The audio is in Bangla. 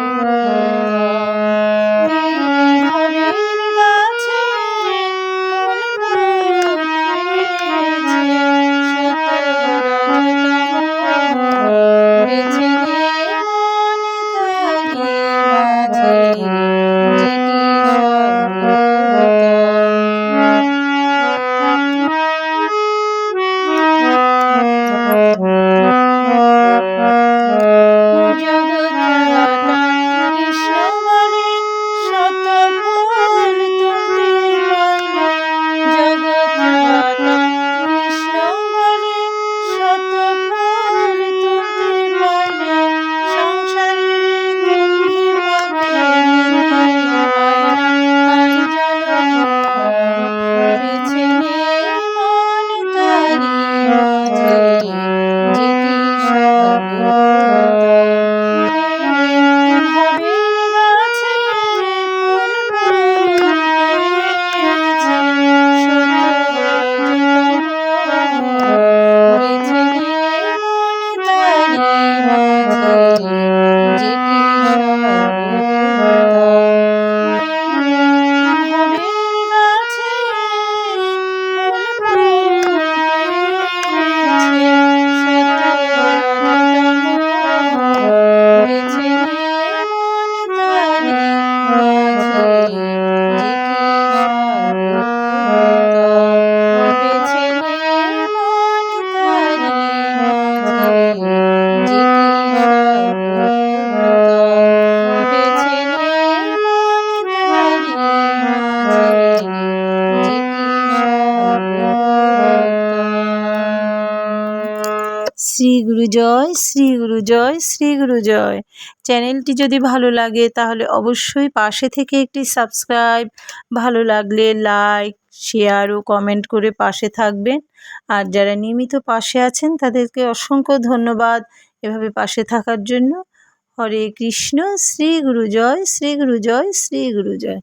Bye. Música শ্রী গুরু জয়, শ্রী গুরু জয়, শ্রী গুরু জয়। চ্যানেলটি যদি ভালো লাগে, তাহলে অবশ্যই পাশে থেকে একটি সাবস্ক্রাইব, ভালো লাগলে লাইক, শেয়ার ও কমেন্ট করে পাশে থাকবেন। আর যারা নিয়মিত পাশে আছেন, তাদেরকে অসংখ্য ধন্যবাদ এভাবে পাশে থাকার জন্য। হরে কৃষ্ণ, শ্রী গুরু জয়, শ্রী গুরু জয়, শ্রী গুরু জয়।